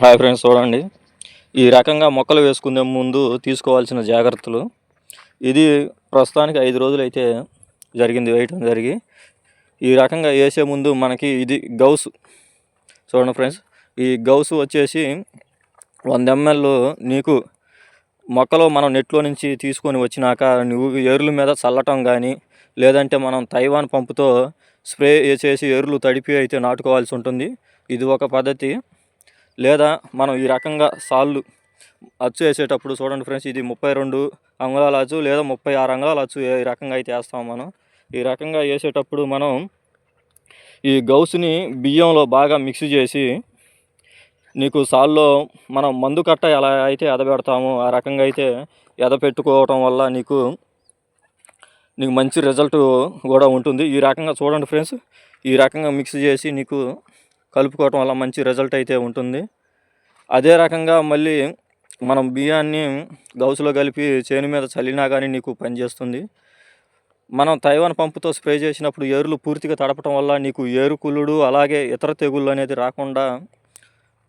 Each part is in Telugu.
హాయ్ ఫ్రెండ్స్ చూడండి. ఈ రకంగా మొక్కలు వేసుకునే ముందు తీసుకోవాల్సిన జాగ్రత్తలు. ఇది ప్రస్తుతానికి ఐదు రోజులు అయితే జరిగింది వేయటం జరిగి ఈ రకంగా వేసే ముందు మనకి ఇది గౌస్. చూడండి ఫ్రెండ్స్ ఈ గౌస్ వచ్చేసి వంద ఎంఎల్ నీకు మొక్కలో మనం నెట్లో నుంచి తీసుకొని వచ్చినాక నువ్వు ఎరుల మీద చల్లటం కానీ లేదంటే మనం తైవాన్ పంపుతో స్ప్రే చేసి ఎరులు తడిపి అయితే నాటుకోవాల్సి ఉంటుంది. ఇది ఒక పద్ధతి. లేదా మనం ఈ రకంగా సాళ్ళు అచ్చు వేసేటప్పుడు చూడండి ఫ్రెండ్స్ ఇది ముప్పై రెండు అంగుళాల అచ్చు లేదా ముప్పై ఆరు అంగుళాల అచ్చు ఈ రకంగా అయితే వేస్తాం మనం. ఈ రకంగా వేసేటప్పుడు మనం ఈ గౌస్ని బియ్యంలో బాగా మిక్స్ చేసి నీకు సాల్లో మనం మందు కట్ట ఎలా అయితే ఎదబెడతామో ఆ రకంగా అయితే ఎదపెట్టుకోవటం వల్ల నీకు నీకు మంచి రిజల్ట్ కూడా ఉంటుంది. ఈ రకంగా చూడండి ఫ్రెండ్స్ ఈ రకంగా మిక్స్ చేసి నీకు కలుపుకోవటం వల్ల మంచి రిజల్ట్ అయితే ఉంటుంది. అదే రకంగా మళ్ళీ మనం బియ్యాన్ని గౌసులో కలిపి చేను మీద చల్లినా కానీ నీకు పనిచేస్తుంది మనం తైవాన్ పంపుతో స్ప్రే చేసినప్పుడు ఏరులు పూర్తిగా తడపటం వల్ల నీకు ఏరుకులుడు అలాగే ఇతర తెగుళ్ళు అనేది రాకుండా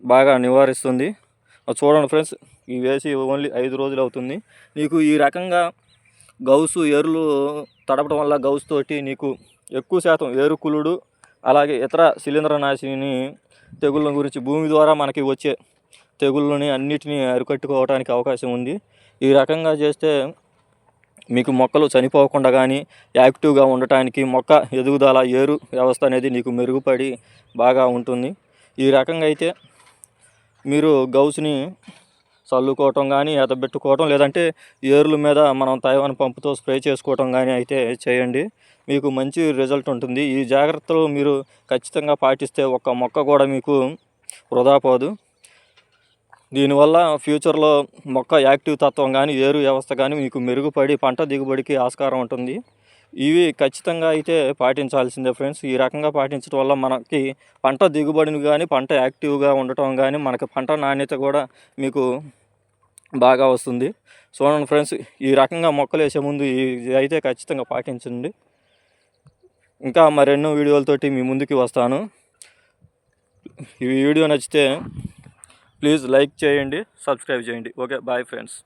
బాగా నివారిస్తుంది. చూడండి ఫ్రెండ్స్ ఈ వేసి ఓన్లీ ఐదు రోజులు అవుతుంది. నీకు ఈ రకంగా గౌసు ఏరులు తడపడం వల్ల గౌసు తోటి నీకు ఎక్కువ శాతం ఏరుకులుడు అలాగే ఇతర శిలీంద్రనాశిని తెగుళ్ళ గురించి భూమి ద్వారా మనకి వచ్చే తెగుళ్ళని అన్నిటినీ అరికట్టుకోవడానికి అవకాశం ఉంది. ఈ రకంగా చేస్తే మీకు మొక్కలు చనిపోకుండా కానీ యాక్టివ్గా ఉండటానికి మొక్క ఎదుగుదల ఏరు వ్యవస్థ అనేది నీకు మెరుగుపడి బాగా ఉంటుంది. ఈ రకంగా అయితే మీరు గౌస్ని చల్లుకోవటం కానీ ఎదబెట్టుకోవటం లేదంటే ఏర్ల మీద మనం తైవాన్ పంపుతో స్ప్రే చేసుకోవటం కానీ అయితే చేయండి. మీకు మంచి రిజల్ట్ ఉంటుంది. ఈ జాగ్రత్తలు మీరు ఖచ్చితంగా పాటిస్తే ఒక్క మొక్క కూడా మీకు వృధా పోదు. దీనివల్ల ఫ్యూచర్లో మొక్క యాక్టివ్ తత్వం కానీ ఏరు వ్యవస్థ కానీ మీకు మెరుగుపడి పంట దిగుబడికి ఆస్కారం ఉంటుంది. ఇవి ఖచ్చితంగా అయితే పాటించాల్సిందే ఫ్రెండ్స్. ఈ రకంగా పాటించడం వల్ల మనకి పంట దిగుబడిని కానీ పంట యాక్టివ్గా ఉండటం కానీ మనకి పంట నాణ్యత కూడా మీకు బాగా వస్తుంది. చూడండి ఫ్రెండ్స్ ఈ రకంగా మొక్కలు వేసే ముందు ఇది అయితే ఖచ్చితంగా పాటించండి ఇంకా మరెన్నో వీడియోలతోటి మీ ముందుకి వస్తాను. ఈ వీడియో నచ్చితే ప్లీజ్ లైక్ చేయండి సబ్స్క్రైబ్ చేయండి. Okay bye friends.